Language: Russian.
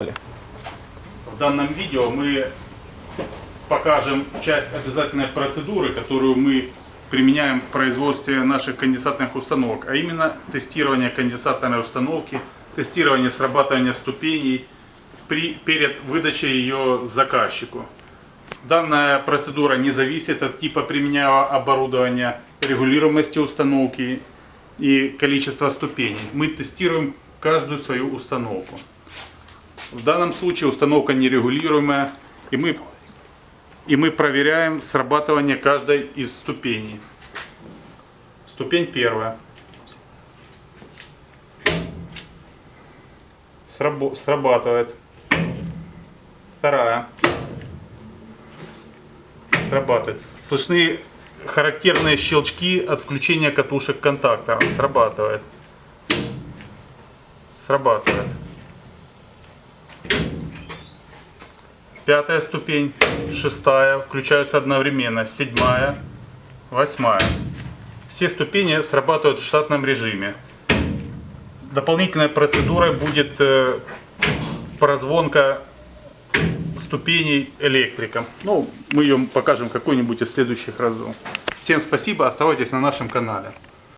В данном видео мы покажем часть обязательной процедуры, которую мы применяем в производстве наших конденсаторных установок, а именно тестирование конденсаторной установки, тестирование срабатывания ступеней при, перед выдачей ее заказчику. Данная процедура не зависит от типа применяемого оборудования, регулируемости установки и количества ступеней. Мы тестируем каждую свою установку. В данном случае установка нерегулируемая, и мы, и мы проверяем срабатывание каждой из ступеней. Ступень первая. Срабо- срабатывает. Вторая. Срабатывает. Слышны характерные щелчки от включения катушек контактора. Срабатывает. Срабатывает. Пятая ступень, шестая, включаются одновременно, седьмая, восьмая. Все ступени срабатывают в штатном режиме. Дополнительной процедурой будет э, прозвонка ступеней электриком. Ну, мы ее покажем какой-нибудь из следующих разов. Всем спасибо, оставайтесь на нашем канале.